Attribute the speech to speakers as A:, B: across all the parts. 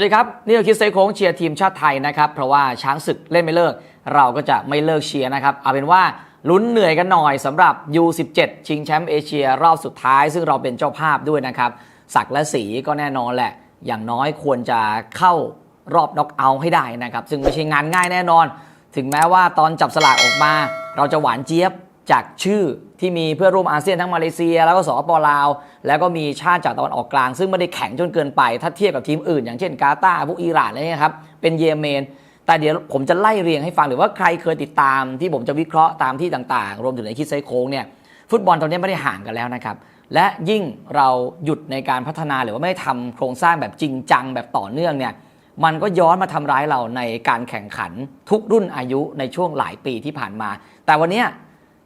A: วัสดีครับ นี่คือคิดเซโค้งเชียร์ทีมชาติไทยนะครับ เพราะว่าช้างศึกเล่นไม่เลิก เราก็จะไม่เลิกเชียร์นะครับ เอาเป็นว่าลุ้นเหนื่อยกันหน่อยสำหรับ U17 ชิงแชมป์เอเชียรอบสุดท้าย ซึ่งเราเป็นเจ้าภาพด้วยนะครับศักและสีก็แน่นอนแหละ อย่างน้อยควรจะเข้ารอบน็อกเอาท์ให้ได้นะครับ ซึ่งไม่ใช่งานง่ายแน่นอน ถึงแม้ว่าตอนจับสลากออกมา เราจะหวานเจี๊ยบ จากชื่อที่มีเพื่อร่วมอาเซียนทั้งมาเลเซีย แล้วก็สปลาว แล้วก็มีชาติจากตะวันออกกลาง ซึ่งไม่ได้แข็งจนเกินไป ถ้าเทียบกับทีมอื่น อย่างเช่นกาตาร์พวกอิหร่านอะไรเงี้ยครับเป็นเยเมน แต่เดี๋ยวผมจะไล่เรียงให้ฟังหรือว่าใครเคยติดตามที่ผมจะวิเคราะห์ตามที่ต่างๆ รวมถึงในคิดไซโค้งเนี่ยฟุตบอลตอนนี้ไม่ได้ห่างกันแล้วนะครับและยิ่งเราหยุดในการพัฒนาหรือว่าไม่ทำโครงสร้างแบบจริงจังแบบต่อเนื่องเนี่ยมันก็ย้อนมาทำร้ายเราในการแข่งขันทุกรุ่นอายุในช่วงหลายปีที่ผ่านมา แต่วันนี้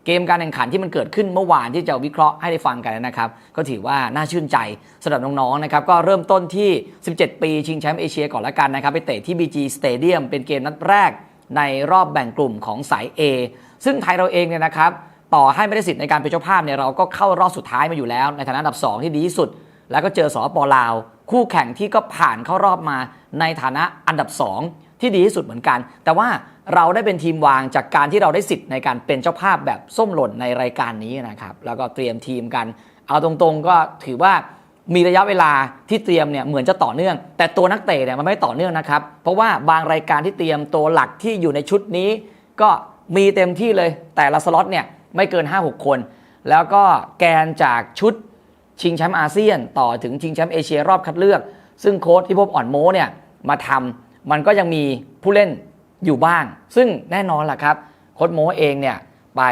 A: เกมการแข่งขันที่มันเกิดขึ้นเมื่อวานที่จะวิเคราะห์ให้ได้ฟังกันนะครับ ก็ถือว่าน่าชื่นใจสำหรับน้องๆนะครับก็เริ่มต้นที่ 17 ปีชิงแชมป์เอเชียก่อนละกันนะครับ ไปเตะที่ BG Stadium เป็นเกมนัดแรกในรอบแบ่งกลุ่มของสาย A ซึ่งไทยเราเองเนี่ยนะครับต่อให้ไม่ได้สิทธิ์ในการเป็นเจ้าภาพเนี่ยเราก็เข้ารอบสุดท้ายมาอยู่แล้ว ในฐานะอันดับ 2 ที่ดีที่สุด แล้วก็เจอสปปลาว คู่แข่งที่ก็ผ่านเข้ารอบมาในฐานะอันดับ 2 ที่ดีที่สุดเหมือนกัน แต่ว่าเราได้เป็นทีมวางจากการที่เราได้สิทธิ์ในการเป็นเจ้าภาพแบบส้มหล่นในรายการนี้นะครับ แล้วก็เตรียมทีมกัน เอาตรงๆก็ถือว่ามีระยะเวลาที่เตรียมเนี่ยเหมือนจะต่อเนื่อง แต่ตัวนักเตะเนี่ยมันไม่ต่อเนื่องนะครับ เพราะว่าบางรายการที่เตรียมตัวหลักที่อยู่ในชุดนี้ ก็มีเต็มที่เลย แต่ละสล็อตเนี่ยไม่เกิน 5-6 คน แล้วก็แกนจากชุดชิงแชมป์อาเซียน ต่อถึงชิงแชมป์เอเชียรอบคัดเลือก ซึ่งโค้ชที่พบอ่อนโมเนี่ยมาทำ มันก็ยังมีผู้เล่นอยู่บ้าง ซึ่งแน่นอนแหละครับโค้ชโม้เองเนี่ยไป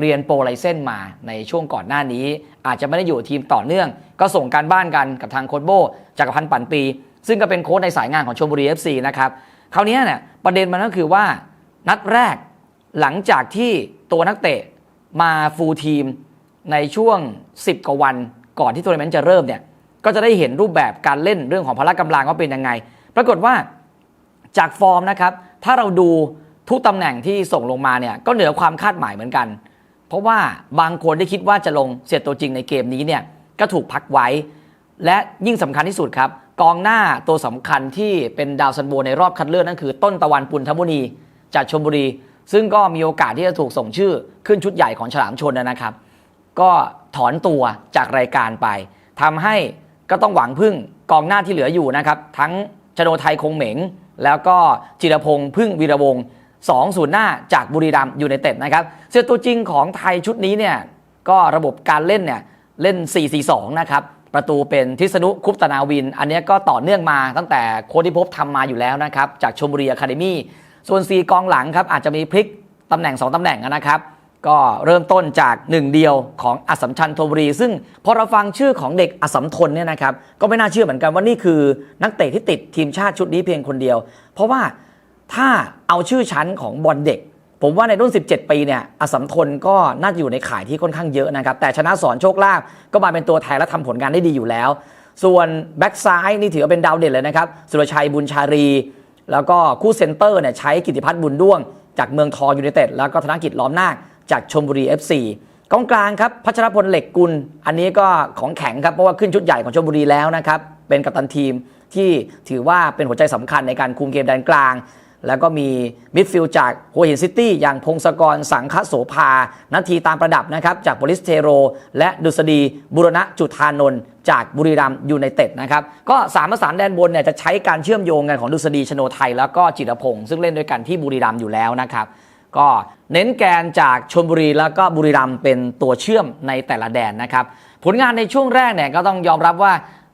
A: เรียนโปรไลเซนมาในช่วงก่อนหน้านี้ อาจจะไม่ได้อยู่ทีมต่อเนื่อง ก็ส่งการบ้านกันกับทางโค้ชโบจากพันปั่นปี ซึ่งก็เป็นโค้ชในสายงานของชลบุรี FC นะครับคราวนี้เนี่ยประเด็นมันก็คือว่านัดแรกหลังจากที่ตัวนักเตะมาฟูลทีมในช่วง 10 กว่าวันก่อนที่ทัวร์นาเมนต์จะเริ่มเนี่ยก็จะได้เห็นรูปแบบการเล่นเรื่องของพละกำลังว่าเป็นยังไง ปรากฏว่าจากฟอร์มนะครับ ถ้าเราดูทุกตำแหน่งที่ส่งลงมาเนี่ยก็เหนือความคาดหมายเหมือนกัน เพราะว่าบางคนที่คิดว่าจะลงเสียตัวจริงในเกมนี้เนี่ยก็ถูกพักไว้ และยิ่งสำคัญที่สุดครับ กองหน้าตัวสำคัญที่เป็นดาวซันโบในรอบคัดเลือกนั่นคือต้นตะวันปุณธมุนีจากชลบุรี ซึ่งก็มีโอกาสที่จะถูกส่งชื่อขึ้นชุดใหญ่ของฉลามชนนะครับ ก็ถอนตัวจากรายการไปทำให้ก็ต้องหวังพึ่งกองหน้าที่เหลืออยู่นะครับ ทั้ง ชโนไทยคงเหม็ง แล้วก็จิรพงษ์พึ่งวีรวงศ์สองศูนย์หน้าจากบุรีรัมย์ยูไนเต็ดนะครับเสื้อตัวจริงของไทยชุดนี้เนี่ยก็ระบบการเล่นเนี่ยเล่น 4-4-2 นะครับ ประตูเป็นทิศนุคุปตนาวิน อันนี้ก็ต่อเนื่องมาตั้งแต่โค้ชที่พบทำมาอยู่แล้วนะครับ จากชมบุรีอะคาเดมี่ส่วน 4 กองหลังครับ อาจจะมีพลิกตำแหน่ง 2 ตำแหน่งนะครับ ก็เริ่มต้นจากหนึ่งเดียวของอัสสัมชัญโทบุรี ซึ่งพอเราฟังชื่อของเด็กอัสสัมทนเนี่ยนะครับก็ไม่น่าเชื่อเหมือนกันว่านี่คือนักเตะที่ติดทีมชาติชุดนี้เพียงคนเดียว เพราะว่าถ้าเอาชื่อชั้นของบอลเด็ก ผมว่าในรุ่น 17 ปีเนี่ยอัสสัมทนก็น่าจะอยู่ในข่ายที่ค่อนข้างเยอะนะครับ แต่ชนะสอนโชคลาภก็มาเป็นตัวแทนและทำผลงานได้ดีอยู่แล้ว ส่วนแบ็กซ้ายนี่ถือว่าเป็นดาวเด่นเลยนะครับสุรชัยบุญชารี แล้วก็คู่เซนเตอร์เนี่ยใช้กิติพัฒน์บุญด้วง จากเมืองทองยูไนเต็ดแล้วก็ธนกิจล้อมนาค จากชมบุรี FC กองกลางครับพัชรพลเหล็กกุล อันนี้ก็ของแข็งครับ เพราะว่าขึ้นชุดใหญ่ของชมบุรีแล้วนะครับ เป็นกัปตันทีมที่ถือว่าเป็นหัวใจสำคัญในการคุมเกมแดนกลาง แล้วก็มีมิดฟิลด์จากหัวหินซิตี้อย่างพงศกรสังคโสภา นาทีตามประดับนะครับ จากโปลิสเทโร และดุษฎีบุรณะจุธานนท์จากบุรีรัมยูไนเต็ดนะครับ ก็สามประสานแดนบนเนี่ยจะใช้การเชื่อมโยงกันของดุษฎีชโนไทย แล้วก็จิรพงศ์ซึ่งเล่นด้วยกันที่บุรีรัมย์อยู่แล้วนะครับ ก็ เน้นแกนจากชลบุรีแล้วก็บุรีรัมย์เป็นตัวเชื่อมในแต่ละแดนนะครับ ผลงานในช่วงแรกเนี่ยก็ต้องยอมรับว่า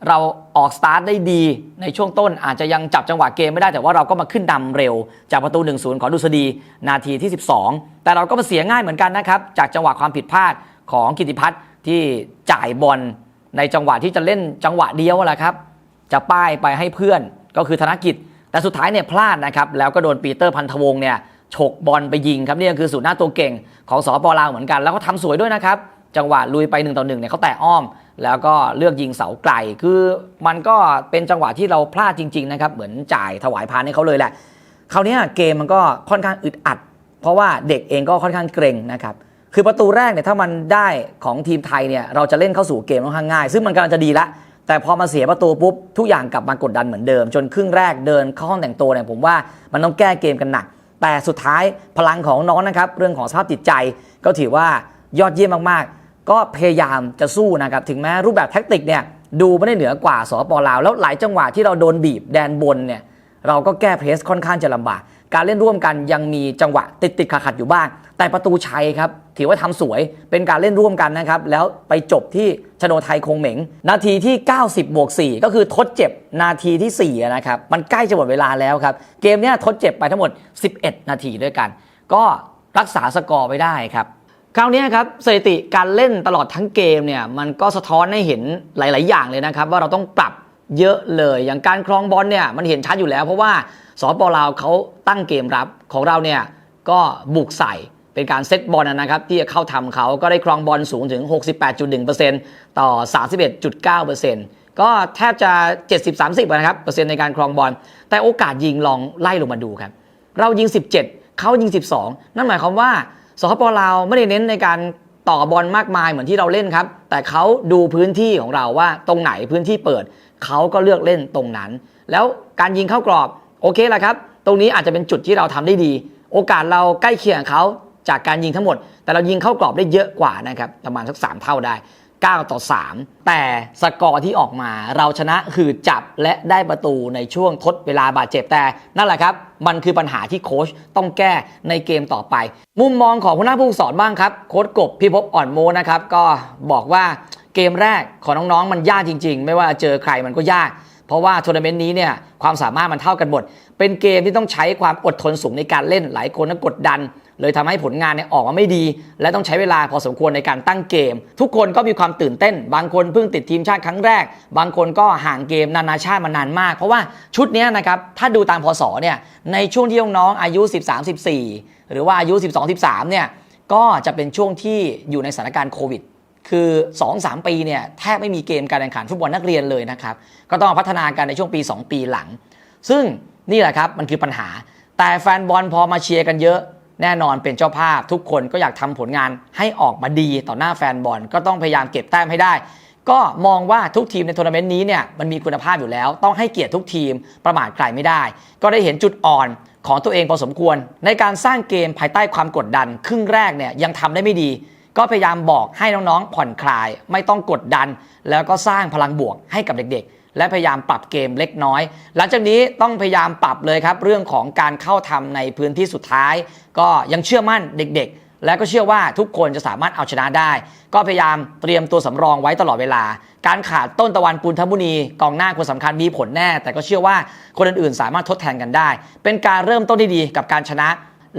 A: เราออกสตาร์ทได้ดีในช่วงต้นอาจจะยังจับจังหวะเกมไม่ได้แต่ว่าเราก็มาขึ้นนำเร็ว จากประตู 1-0 ของดุษฎีนาทีที่ 12 แต่เราก็มาเสียง่ายเหมือนกันนะครับ จากจังหวะความผิดพลาดของกิติพัฒน์ที่จ่ายบอลในจังหวะที่จะเล่นจังหวะเดียวแหละครับ จะป้ายไปให้เพื่อนก็คือธนกิจ แต่สุดท้ายเนี่ยพลาดนะครับแล้วก็โดนปีเตอร์พันธวงศ์เนี่ย ฉกบอลไปยิงครับนี่ก็คือสูนย์หน้าตัวเก่งของสปลาวเหมือนกัน แล้วก็ทำสวยด้วยนะครับ จังหวะลุยไป1ต่อ1เนี่ยเขาแตะอ้อม แล้วก็เลือกยิงเสาไกล คือมันก็เป็นจังหวะที่เราพลาดจริง ๆ นะครับ เหมือนจ่ายถวายพานให้เขาเลยแหละคราวนี้เกมมันก็ค่อนข้างอึดอัด เพราะว่าเด็กเองก็ค่อนข้างเกรงนะครับคือประตูแรกเนี่ยถ้ามันได้ของทีมไทยเนี่ยเราจะเล่นเข้าสู่เกมค่อนข้างง่าย ซึ่งมันกำลังจะดีละแต่พอมาเสียประตูปุ๊บทุกอย่างกลับมากดดันเหมือนเดิม จนครึ่งแรกเดินเข้าห้องแต่งตัวเนี่ยผมว่ามันต้องแก้เกมกันหนัก แต่สุดท้ายพลังของน้องนะครับ เรื่องของสภาพจิตใจก็ถือว่ายอดเยี่ยมมากๆ ก็พยายามจะสู้นะครับ ถึงแม้รูปแบบแท็กติกเนี่ยดูไม่ได้เหนือกว่าสปลาว แล้วหลายจังหวะที่เราโดนบีบแดนบนเนี่ยเราก็แก้เพรสค่อนข้างจะลำบาก การเล่นร่วมกันยังมีจังหวะติดติดขัดขัดอยู่บ้าง แต่ประตูชัยครับถือว่าทำสวยเป็นการเล่นร่วมกันนะครับ แล้วไปจบที่ชโนไทยคงเหม็ง นาทีที่ 90บวก4ก็คือทดเจ็บนาทีที่4นะครับมันใกล้จะหมดเวลาแล้วครับ เกมเนี้ยทดเจ็บไปทั้งหมด 11 นาทีด้วยกัน ก็รักษาสกอร์ไว้ได้ครับคราวนี้ครับสถิติการเล่นตลอดทั้งเกมเนี่ยมันก็สะท้อนให้เห็นหลาย ๆ อย่างเลยนะครับ ว่าเราต้องปรับเยอะเลยอย่างการครองบอลเนี่ยมันเห็นชัดอยู่แล้ว เพราะว่า สปลาวเขาตั้งเกมรับของเราเนี่ยก็บุกใส่เป็นการเซตบอลนะครับ ที่จะเข้าทำเขาก็ได้ครองบอลสูงถึง 68.1%ต่อ 31.9%ก็แทบจะ 70-30นะครับเปอร์เซ็นต์ในการครองบอลแต่โอกาสยิงลองไล่ลงมาดูครับ เรายิง 17 เขายิง 12 นั่นหมายความว่าสปปลาวไม่ได้เน้นในการต่อบอลมากมายเหมือนที่เราเล่นครับ แต่เขาดูพื้นที่ของเราว่าตรงไหนพื้นที่เปิด เขาก็เลือกเล่นตรงนั้น แล้วการยิงเข้ากรอบ โอเคแหละครับ ตรงนี้อาจจะเป็นจุดที่เราทำได้ดี โอกาสเราใกล้เคียงเขาจากการยิงทั้งหมด แต่เรายิงเข้ากรอบได้เยอะกว่านะครับประมาณสัก 3 เท่าได้ 9 ต่อ 3 แต่สกอร์ที่ออกมาเราชนะคือจับและได้ประตูในช่วงทดเวลาบาดเจ็บแต่นั่นแหละครับ มันคือปัญหาที่โค้ชต้องแก้ในเกมต่อไป มุมมองของหัวหน้าผู้สอนบ้างครับโค้ชกบพิภพอ่อนโมนะครับก็บอกว่าเกมแรกของน้องๆมันยากจริง ๆ ไม่ว่าเจอใครมันก็ยาก เพราะว่าทัวร์นาเมนต์นี้เนี่ยความสามารถมันเท่ากันหมด เป็นเกมที่ต้องใช้ความอดทนสูงในการเล่นหลายคนก็กดดัน เลยทำให้ผลงานเนี่ยออกมาไม่ดี และต้องใช้เวลาพอสมควรในการตั้งเกม ทุกคนก็มีความตื่นเต้น บางคนเพิ่งติดทีมชาติครั้งแรก บางคนก็ห่างเกมนานาชาติมานานมาก เพราะว่าชุดนี้นะครับถ้าดูตามพศเนี่ยในช่วงที่น้องๆอายุ 13-14 หรือว่าอายุ 12-13เนี่ยก็จะเป็นช่วงที่อยู่ในสถานการณ์โควิด คือ 2-3 ปีเนี่ยแทบไม่มีเกมการแข่งขันฟุตบอลนักเรียนเลยนะครับ ก็ต้องพัฒนากันในช่วงปี 2 ปีหลัง ซึ่งนี่แหละครับมันคือปัญหา แต่แฟนบอลพอมาเชียร์กันเยอะแน่นอนเป็นเจ้าภาพ ทุกคนก็อยากทำผลงานให้ออกมาดีต่อหน้าแฟนบอลก็ต้องพยายามเก็บแต้มให้ได้ ก็มองว่าทุกทีมในทัวร์นาเมนต์นี้เนี่ยมันมีคุณภาพอยู่แล้ว ต้องให้เกียรติทุกทีมประมาทใครไม่ได้ ก็ได้เห็นจุดอ่อนของตัวเองพอสมควร ในการสร้างเกมภายใต้ความกดดัน ครึ่งแรกเนี่ยยังทำได้ไม่ดี ก็พยายามบอกให้น้องๆ ผ่อนคลาย ไม่ต้องกดดัน แล้วก็สร้างพลังบวกให้กับเด็กๆ และพยายามปรับเกมเล็กน้อย หลังจากนี้ต้องพยายามปรับเลยครับ เรื่องของการเข้าทำในพื้นที่สุดท้าย ก็ยังเชื่อมั่นเด็ก ๆ และก็เชื่อว่าทุกคนจะสามารถเอาชนะได้ ก็พยายามเตรียมตัวสำรองไว้ตลอดเวลา การขาดต้นตะวันปุณธมุนีกองหน้าคนสำคัญมีผลแน่ แต่ก็เชื่อว่าคนอื่นๆ สามารถทดแทนกันได้ เป็นการเริ่มต้นที่ดีกับการชนะ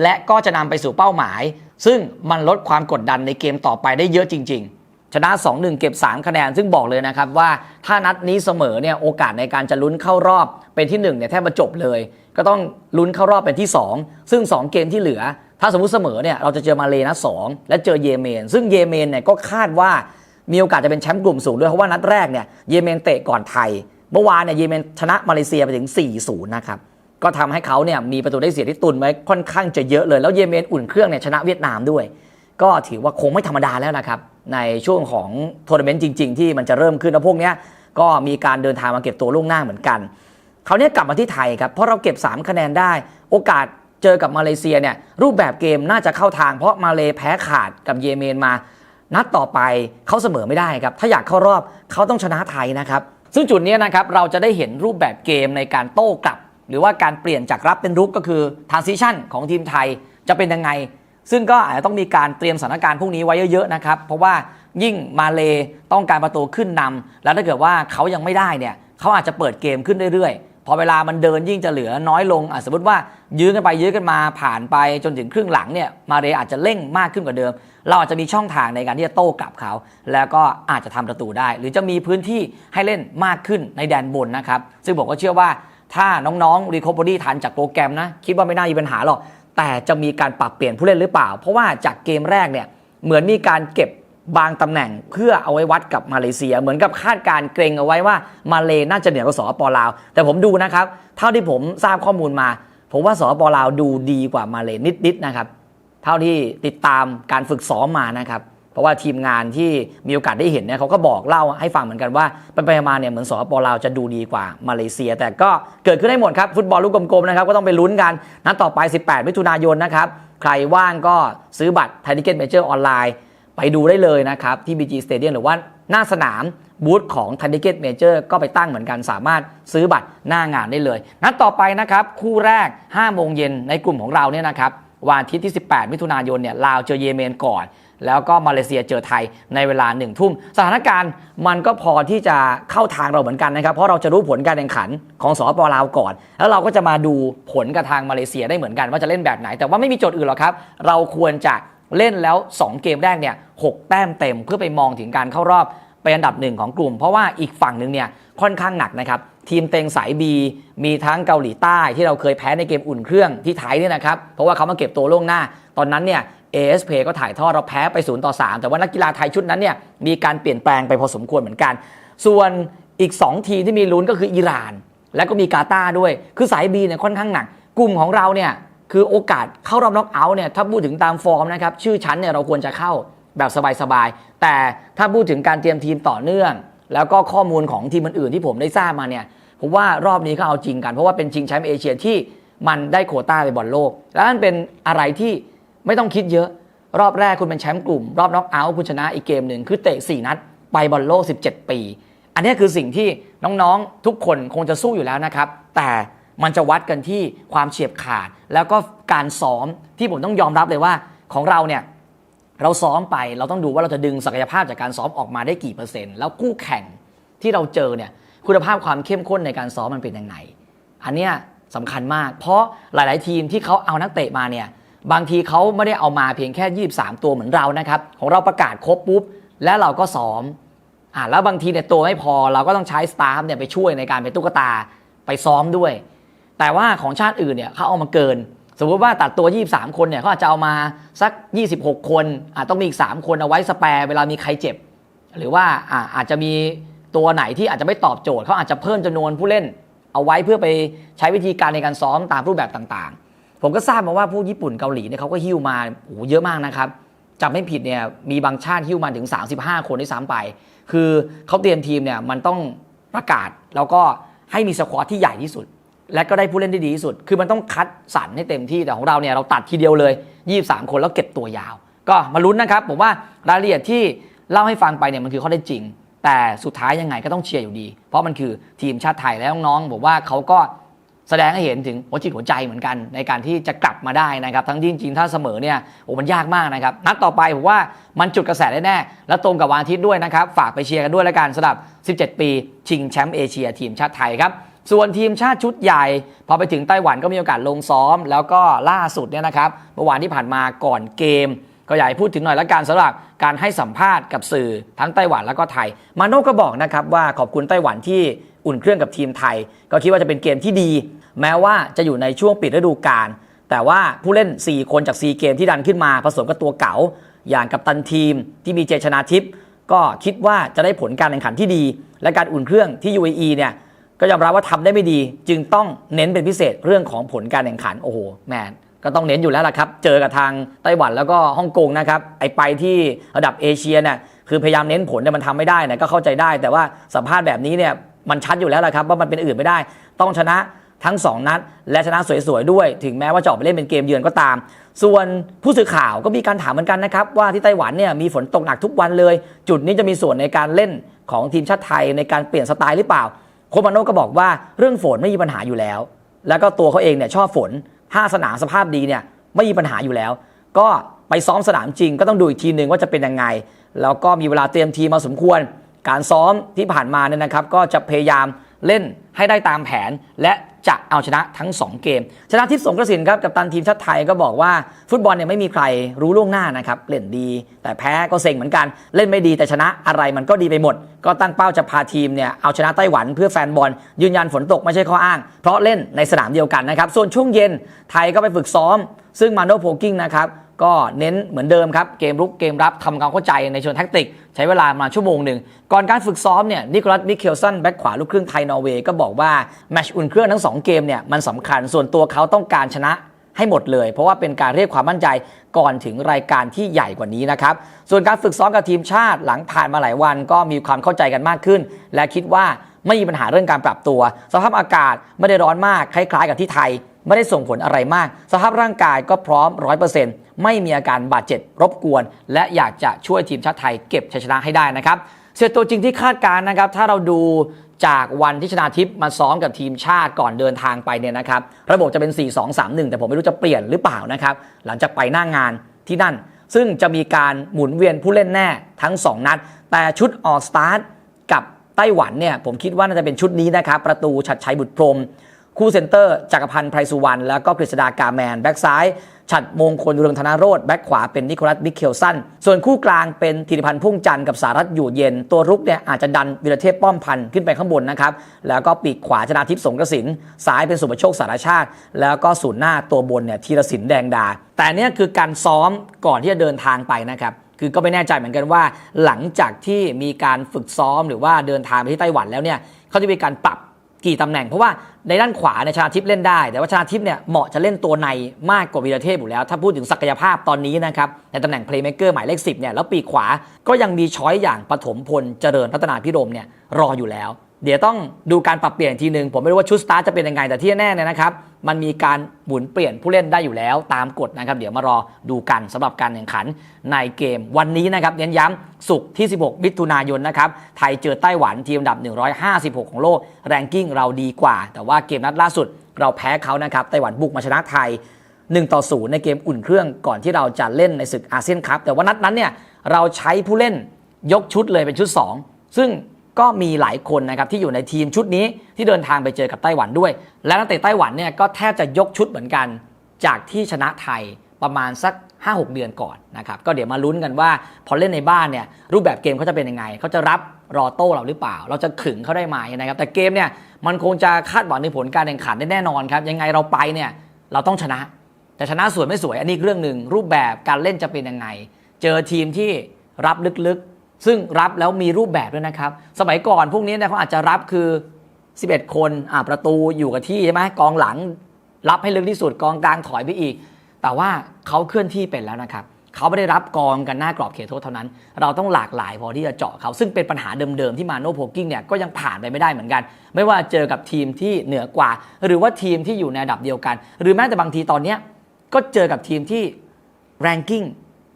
A: และก็จะนำไปสู่เป้าหมาย ซึ่งมันลดความกดดันในเกมต่อไปได้เยอะจริง ๆ ชนะ 2-1 เก็บ 3 คะแนน ซึ่งบอกเลยนะครับว่าถ้านัดนี้เสมอเนี่ยโอกาสในการจะลุ้นเข้ารอบเป็นที่1เนี่ยแทบมาจบเลย ก็ต้องลุ้นเข้ารอบเป็นที่ 2 ซึ่ง 2 เกมที่เหลือ ถ้าสมมติเสมอเนี่ยเราจะเจอมาเลนัด2และเจอเยเมน ซึ่งเยเมนเนี่ยก็คาดว่ามีโอกาสจะเป็นแชมป์กลุ่มสูงด้วยเพราะว่านัดแรกเนี่ยเยเมนเตะก่อนไทย เมื่อวานเนี่ยเยเมนชนะมาเลเซียไปถึง 4-0 นะครับ ก็ทำให้เขาเนี่ยมีประตูได้เสียที่ตุนไว้ค่อนข้างจะเยอะเลย แล้วเยเมนอุ่นเครื่องเนี่ยชนะเวียดนามด้วย ก็ถือว่าคงไม่ธรรมดาแล้วนะครับในช่วงของทัวร์นาเมนต์จริง ๆ ที่มันจะเริ่มขึ้นแล้วพวกเนี้ยก็มีการเดินทางมาเก็บตัวล่วงหน้าเหมือนกันเขาวเนี้ยกลับมาที่ไทยครับเพราะเราเก็บ 3 คะแนนได้ โอกาสเจอกับมาเลเซียเนี่ยรูปแบบเกมน่าจะเข้าทาง เพราะมาเลแพ้ขาดกับเยเมนมา นัดต่อไปเขาเสมอไม่ได้ครับถ้าอยากเข้ารอบเขาต้องชนะไทยนะครับซึ่งจุดนี้นะครับเราจะได้เห็นรูปแบบเกมในการโต้กลับ หรือว่าการเปลี่ยนจากรับเป็นรุกก็คือ transition ของทีมไทยจะเป็นยังไง ซึ่งก็อาจจะต้องมีการเตรียมสถานการณ์พวกนี้ไว้เยอะๆนะครับ เพราะว่ายิ่งมาเลต้องการประตูขึ้นนำแล้วถ้าเกิดว่าเขายังไม่ได้เนี่ยเขาอาจจะเปิดเกมขึ้นเรื่อยๆ พอเวลามันเดินยิ่งจะเหลือน้อยลงอสมมติว่ายื้อกันไปยื้อกันมาผ่านไปจนถึงครึ่งหลังเนี่ยมาเลอาจจะเร่งมากขึ้นกว่าเดิม เราอาจจะมีช่องทางในการที่จะโต้กลับเขา แล้วก็อาจจะทำประตูได้ หรือจะมีพื้นที่ให้เล่นมากขึ้นในแดนบนนะครับซึ่งผมก็เชื่อว่า ถ้าน้องๆรีคอ v บอดี้ทันจากโปรแกรมนะ คิดว่าไม่น่ามีปัญหาหรอก แต่จะมีการปรับเปลี่ยนผู้เล่นหรือเปล่า เพราะว่าจากเกมแรกเนี่ยเหมือนมีการเก็บบางตำแหน่งเพื่อเอาไว้วัดกับมาเลเซีย เหมือนกับคาดการเกรงเอาไว้ว่ามาเลน่าจะเหนือกว่าสปลาว แต่ผมดูนะครับ เท่าที่ผมทราบข้อมูลมา ผมว่าสปลาวดูดีกว่ามาเลนิดๆนะครับ เท่าที่ติดตามการฝึกซ้อมมานะครับ ราะว่าทีมงานที่มีโอกาสได้เห็นเนี่ยเขาก็บอกเล่าให้ฟังเหมือนกันว่าไปไปมาเนี่ยเหมือนสปปลาวจะดูดีกว่ามาเลเซีย แต่ก็เกิดขึ้นได้หมดครับฟุตบอลลูกกลมๆนะครับก็ต้องไปลุ้นกันนัดต่อไป 18 มิถุนายนนะครับใครว่างก็ซื้อบัตรไทนิเก็ตเมเจอร์ออนไลน์ไปดูได้เลยนะครับที่ BG Stadium หรือว่าหน้าสนามบูธของ t ท n นิเก็ตเมเจอร์ก็ไปตั้งเหมือนกันสามารถซื้อบัตรหน้างานได้เลย นัดต่อไปนะครับ คู่แรก 5 โมงเย็นในกลุ่มของเราเนี่ยนะครับวันอาทิตย์ที่ 18 มิถุนายนเนี่ยลาวเจอเยเมนก่อน แล้วก็มาเลเซียเจอไทยในเวลาหนึ่งทุ่ม สถานการณ์มันก็พอที่จะเข้าทางเราเหมือนกันนะครับ เพราะเราจะรู้ผลการแข่งขันของสปปลาวก่อน แล้วเราก็จะมาดูผลกับทางมาเลเซียได้เหมือนกันว่าจะเล่นแบบไหน แต่ว่าไม่มีโจทย์อื่นหรอกครับ เราควรจะเล่นแล้ว 2 เกมแรกเนี่ยหกแต้มเต็มเพื่อไปมองถึงการเข้ารอบเป็นอันดับหนึ่งของกลุ่ม เพราะว่าอีกฝั่งหนึ่งเนี่ยค่อนข้างหนักนะครับทีมเต็งสาย B มีทั้งเกาหลีใต้ที่เราเคยแพ้ในเกมอุ่นเครื่องที่ไทยเนี่ยนะครับเพราะว่าเขามาเก็บตัวล่วงหน้า ตอนนั้นเนี่ย ASP ก็ถ่ายทอดเราแพ้ไป0ต่อ3 แต่ว่านักกีฬาไทยชุดนั้นเนี่ยมีการเปลี่ยนแปลงไปพอสมควรเหมือนกัน ส่วนอีก 2 ทีมที่มีลุ้นก็คืออิหร่าน แล้วก็มีกาตาร์ด้วย คือสาย B เนี่ยค่อนข้างหนัก กลุ่มของเราเนี่ยคือโอกาสเข้ารอบน็อกเอาท์เนี่ยถ้าพูดถึงตามฟอร์มนะครับชื่อชั้นเนี่ยเราควรจะเข้าแบบสบายๆแต่ถ้าพูดถึงการเตรียมทีมต่อเนื่อง แล้วก็ข้อมูลของทีมอื่นๆที่ผมได้ทราบมาเนี่ยผมว่ารอบนี้เขาเอาจริงกันเพราะว่าเป็นชิงแชมป์เอเชียที่มันได้โควต้าไปบอลโลก แล้วนั่นเป็นอะไรที่ ไม่ต้องคิดเยอะ รอบแรกคุณเป็นแชมป์กลุ่ม รอบน็อกเอาท์คุณชนะอีกเกมหนึ่งคือเตะ 4 นัด ไปบอลโลก 17 ปี อันนี้คือสิ่งที่น้องๆทุกคนคงจะสู้อยู่แล้วนะครับ แต่มันจะวัดกันที่ความเฉียบขาด แล้วก็การซ้อมที่ผมต้องยอมรับเลยว่าของเราเนี่ยเราซ้อมไปเราต้องดูว่าเราจะดึงศักยภาพจากการซ้อมออกมาได้กี่เปอร์เซ็นต์แล้วคู่แข่งที่เราเจอเนี่ยคุณภาพความเข้มข้นในการซ้อมมันเป็นยังไง อันเนี้ยสำคัญมาก เพราะหลาย ๆ ทีมที่เขาเอานักเตะมาเนี่ย บางทีเขาไม่ได้เอามาเพียงแค่ 23 ตัวเหมือนเรานะครับ ของเราประกาศครบปุ๊บ แล้วเราก็ซ้อมอ่าแล้วบางทีเนี่ยตัวไม่พอเราก็ต้องใช้สตาฟเนี่ยไปช่วยในการเป็นตุ๊กตาไปซ้อมด้วย แต่ว่าของชาติอื่นเนี่ยเขาเอามาเกิน สมมติว่าตัดตัว 23 คนเนี่ยเขาอาจจะเอามาสัก 26 คนอาจต้องมีอีก 3 คนเอาไว้สแปร์เวลามีใครเจ็บ หรือว่าอ่าอาจจะมีตัวไหนที่อาจจะไม่ตอบโจทย์เขาอาจจะเพิ่มจำนวนผู้เล่น เอาไว้เพื่อไปใช้วิธีการในการซ้อมตามรูปแบบต่างๆ ผมก็ทราบมาว่าผู้ญี่ปุ่นเกาหลีเนี่ยเขาก็หิ้วมาโอ้โหเยอะมากนะครับจำไม่ผิดเนี่ยมีบางชาติหิ้วมาถึง 35 คนด้วยซ้ำไป คือเขาเตรียมทีมเนี่ยมันต้องประกาศแล้วก็ให้มีสควอตที่ใหญ่ที่สุด และก็ได้ผู้เล่นที่ดีที่สุด คือมันต้องคัดสรรให้เต็มที่แต่ของเราเนี่ยเราตัดทีเดียวเลย 23 คนแล้วเก็บตัวยาว ก็มาลุ้นนะครับ ผมว่ารายละเอียดที่เล่าให้ฟังไปเนี่ยมันคือข้อได้จริง แต่สุดท้ายยังไงก็ต้องเชียร์อยู่ดี เพราะมันคือทีมชาติไทยและน้องๆผมว่าเขาก็ แสดงให้เห็นถึงหัวจิตหัวใจเหมือนกัน ในการที่จะกลับมาได้นะครับ ทั้งที่จริงถ้าเสมอเนี่ยโอ้มันยากมากนะครับ นัดต่อไปผมว่ามันจุดกระแสได้แน่ และตรงกับวันอาทิตย์ด้วยนะครับ ฝากไปเชียร์กันด้วยแล้วกันสำหรับ 17 ปีชิงแชมป์เอเชียทีมชาติไทยครับส่วนทีมชาติชุดใหญ่ พอไปถึงไต้หวันก็มีโอกาสลงซ้อม แล้วก็ล่าสุดเนี่ยนะครับเมื่อวานที่ผ่านมาก่อนเกม ก็อยากให้พูดถึงหน่อยละกันสำหรับการให้สัมภาษณ์กับสื่อทั้งไต้หวันแล้วก็ไทย มาโน่ก็บอกนะครับว่าขอบคุณไต้หวันที่อุ่นเครื่องกับทีมไทย ก็คิดว่าจะเป็นเกมที่ดี แม้ว่าจะอยู่ในช่วงปิดฤดูกาลแต่ว่าผู้เล่น 4 คนจาก4เกมที่ดันขึ้นมาผสมกับตัวเก๋าอย่างกับตันทีมที่มีเจชนาทิพย์ก็คิดว่าจะได้ผลการแข่งขันที่ดี และการอุ่นเครื่องที่ UAE เนี่ยก็ยอมรับว่าทำได้ไม่ดี จึงต้องเน้นเป็นพิเศษเรื่องของผลการแข่งขันโอ้โหแมนก็ต้องเน้นอยู่แล้วล่ะครับ เจอกับทางไต้หวันแล้วก็ฮ่องกงนะครับไอไปที่ระดับเอเชียเนี่ยคือพยายามเน้นผลเนี่มันทำไม่ได้นะก็เข้าใจได้ แต่ว่าสัมภาษณ์แบบนี้เนี่ยมันชัดอยู่แล้วล่ะครับว่ามันเป็นอื่นไม่ได้ ต้องชนะ ทั้ง 2 นัด และชนะสวยๆด้วย ถึงแม้ว่าจะออกไปเล่นเป็นเกมเยือนก็ตาม ส่วนผู้สื่อข่าวก็มีการถามเหมือนกันนะครับ ว่าที่ไต้หวันเนี่ยมีฝนตกหนักทุกวันเลย จุดนี้จะมีส่วนในการเล่นของทีมชาติไทยในการเปลี่ยนสไตล์หรือเปล่า โคมาโนก็บอกว่าเรื่องฝนไม่มีปัญหาอยู่แล้ว แล้วก็ตัวเขาเองเนี่ยชอบฝนถ้าสนามสภาพดีเนี่ยไม่มีปัญหาอยู่แล้ว ก็ไปซ้อมสนามจริงก็ต้องดูอีกทีหนึ่งว่าจะเป็นยังไง แล้วก็มีเวลาเตรียมทีมมาสมควร การซ้อมที่ผ่านมาเนี่ยนะครับ ก็จะพยายามเล่นให้ได้ตามแผนและ จะเอาชนะทั้ง 2 เกม ชนะทิพย์สงกระสินครับกับตันทีมชาติไทยก็บอกว่าฟุตบอลเนี่ยไม่มีใครรู้ล่วงหน้านะครับเล่นดี แต่แพ้ก็เซ็งเหมือนกัน เล่นไม่ดีแต่ชนะอะไรมันก็ดีไปหมด ก็ตั้งเป้าจะพาทีมเนี่ยเอาชนะไต้หวันเพื่อแฟนบอล ยืนยันฝนตกไม่ใช่ข้ออ้าง เพราะเล่นในสนามเดียวกันนะครับส่วนช่วงเย็นไทยก็ไปฝึกซ้อม ซึ่งมาโนโพกิ้งนะครับก็เน้นเหมือนเดิมครับเกมรุกเกมรับทำความเข้าใจในเชิงแท็กติก ใช้เวลามาชั่วโมงหนึ่ง ก่อนการฝึกซ้อมเนี่ยนิโคลัสมิเคลสันแบ็คขวาลูกครึ่งไทยนอร์เวย์ก็บอกว่าแมชอุ่นเครื่องทั้ง 2 เกมเนี่ยมันสำคัญส่วนตัวเขาต้องการชนะให้หมดเลย เพราะว่าเป็นการเรียกความมั่นใจก่อนถึงรายการที่ใหญ่กว่านี้นะครับ ส่วนการฝึกซ้อมกับทีมชาติหลังผ่านมาหลายวันก็มีความเข้าใจกันมากขึ้น และคิดว่าไม่มีปัญหาเรื่องการปรับตัว สภาพอากาศไม่ได้ร้อนมากคล้าย ๆ กับที่ไทย ไม่ได้ส่งผลอะไรมาก สภาพร่างกายก็พร้อม 100% ไม่มีอาการบาดเจ็บรบกวน และอยากจะช่วยทีมชาติไทยเก็บชัยชนะให้ได้นะครับเสียตัวจริงที่คาดการณ์นะครับ ถ้าเราดูจากวันที่ชนาทิพย์มาซ้อมกับทีมชาติก่อนเดินทางไปเนี่ยนะครับ ระบบจะเป็น 4-2-3-1 แต่ผมไม่รู้จะเปลี่ยนหรือเปล่านะครับ หลังจากไปหน้างงานที่นั่น ซึ่งจะมีการหมุนเวียนผู้เล่นแน่ทั้ง 2 นัด แต่ชุดออสตาร์ทกับไต้หวันเนี่ยผมคิดว่าน่าจะเป็นชุดนี้นะครับ ประตูชัดชัยบุตรพรม คู่เซนเตอร์จักรพันธ์ไพรสุวรรณแล้วก็กฤษดากาแมน แบ็กซ้าย ฉัดมงคลเรืองธนาโรธแบ็กขวาเป็นนิโคลัสมิเคลสันส่วนคู่กลางเป็นธีรพันธ์พุ่งจันทร์กับสารัตอยู่เย็น ตัวรุกเนี่ยอาจจะดันวิรเทพป้อมพันธ์ขึ้นไปข้างบนนะครับ แล้วก็ปีกขวาชนาทิพย์สงกระสินซ้ายเป็นสุประโชคสารชาติ แล้วก็ศูนย์หน้าตัวบนเนี่ยธีรศิลป์แดงดา แต่เนี่ยคือการซ้อมก่อนที่จะเดินทางไปนะครับคือก็ไม่แน่ใจเหมือนกันว่า หลังจากที่มีการฝึกซ้อมหรือว่าเดินทางไปที่ไต้หวันแล้วเนี่ยเขาจะมีการปรับ กี่ตำแหน่ง เพราะว่าในด้านขวาในยชาทิพย์เล่นได้ แต่ว่าชาทิพย์เนี่ยเหมาะจะเล่นตัวในมากกว่าวีรเทพอยู่แล้ว ถ้าพูดถึงศักยภาพตอนนี้นะครับในตำแหน่งเพลย์เมเกอร์หมายเลข10เนี่ยแล้วปีกขวาก็ยังมีช้อยอย่างปฐมพลเจริญรัตนาพิรมเนี่ยรออยู่แล้ว เดี๋ยวต้องดูการปรับเปลี่ยนทีหนึ่งผมไม่รู้ว่าชุดสตาร์จะเป็นยังไงแต่ที่แน่เนี่ยนะครับ มันมีการหมุนเปลี่ยนผู้เล่นได้อยู่แล้วตามกฎนะครับ เดี๋ยวมารอดูกันสำหรับการแข่งขันในเกมวันนี้นะครับเน้นย้ำสุกที่ 16 มิถุนายนนะครับไทยเจอไต้หวันทีมอันดับ 156 ของโลกแรงกิ้งเราดีกว่า แต่ว่าเกมนัดล่าสุดเราแพ้เขานะครับไต้หวันบุกมาชนะไทย1ต่อ0ในเกมอุ่นเครื่องก่อนที่เราจะเล่นในศึกอาเซียนคัพแต่ว่านัดนั้นเนี่ยเราใช้ผู้เล่นยกชุดเลยเป็นชุด 2 ซึ่ง ก็มีหลายคนนะครับที่อยู่ในทีมชุดนี้ที่เดินทางไปเจอกับไต้หวันด้วย และนักเตะไต้หวันเนี่ยก็แทบจะยกชุดเหมือนกัน จากที่ชนะไทยประมาณสัก 5-6 เดือนก่อนนะครับก็เดี๋ยวมาลุ้นกันว่า พอเล่นในบ้านเนี่ยรูปแบบเกมเขาจะเป็นยังไงเขาจะรับรอโต้เราหรือเปล่า เราจะขึงเขาได้ไหมนะครับแต่เกมเนี่ยมันคงจะคาดหวังในผลการแข่งขันได้แน่นอนครับยังไงเราไปเนี่ยเราต้องชนะ แต่ชนะสวยไม่สวยอันนี้เรื่องหนึ่งรูปแบบการเล่นจะเป็นยังไง เจอทีมที่รับลึกๆ ซึ่งรับแล้วมีรูปแบบด้วยนะครับ สมัยก่อนพวกนี้เนี่ยเขาอาจจะรับคือ 11 คนอ่าประตูอยู่กับที่ใช่ไหมกองหลัง รับให้ลึกที่สุดกองกลางถอยไปอีก แต่ว่าเขาเคลื่อนที่เป็นแล้วนะครับเขาไม่ได้รับกองกันหน้ากรอบเขตโทษเท่านั้น เราต้องหลากหลายพอที่จะเจาะเขาซึ่งเป็นปัญหาเดิมๆที่มาโนโพกิ้งเนี่ยก็ยังผ่านไปไม่ได้เหมือนกัน ไม่ว่าเจอกับทีมที่เหนือกว่า หรือว่าทีมที่อยู่ในระดับเดียวกัน หรือแม้แต่บางทีตอนเนี้ยก็เจอกับทีมที่แรงกิ้ง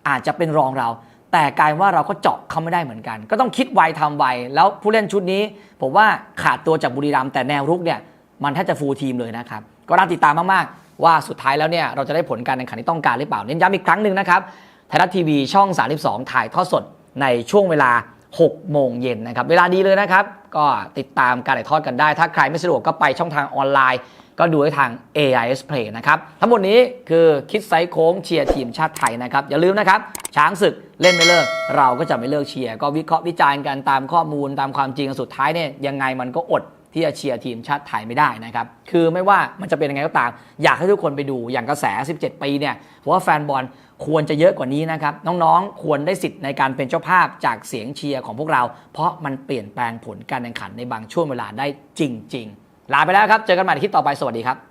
A: อาจจะเป็นรองเรา แต่กลายว่าเราก็เจาะเขาไม่ได้เหมือนกัน ก็ต้องคิดไวทำไวแล้วผู้เล่นชุดนี้ ผมว่าขาดตัวจากบุรีรัมย์แต่แนวรุกเนี่ยมันแทบจะฟูลทีมเลยนะครับก็น่าติดตามมากๆ ว่าสุดท้ายแล้วเนี่ยเราจะได้ผลการแข่งขันที่ต้องการหรือเปล่าเน้นย้ำอีกครั้งหนึ่งนะครับไทยรัฐทีวีช่อง 32 ถ่ายทอดสดในช่วงเวลา 6 โมงเย็นนะครับ เวลาดีเลยนะครับ ก็ติดตามการถ่ายทอดกันได้ ถ้าใครไม่สะดวกก็ไปช่องทางออนไลน์ ก็ดูได้ทาง AIS Play นะครับ ทั้งหมดนี้คือคิดไซส์โค้งเชียร์ทีมชาติไทยนะครับ อย่าลืมนะครับ ช้างศึกเล่นไม่เลิก เราก็จะไม่เลิกเชียร์ ก็วิเคราะห์วิจารณ์กันตามข้อมูลตามความจริงสุดท้ายเนี่ยยังไงมันก็อด ที่จะเชียร์ทีมชาติไทยไม่ได้นะครับ คือไม่ว่ามันจะเป็นยังไงก็ตาม อยากให้ทุกคนไปดูอย่างกระแส 17 ปีเนี่ยเพราะว่าแฟนบอลควรจะเยอะกว่านี้นะครับ น้องๆ ควรได้สิทธิ์ในการเป็นเจ้าภาพจากเสียงเชียร์ของพวกเรา เพราะมันเปลี่ยนแปลงผลการแข่งขันในบางช่วงเวลาได้จริง ๆ ลาไปแล้วครับ เจอกันใหม่ในคลิปต่อไป สวัสดีครับ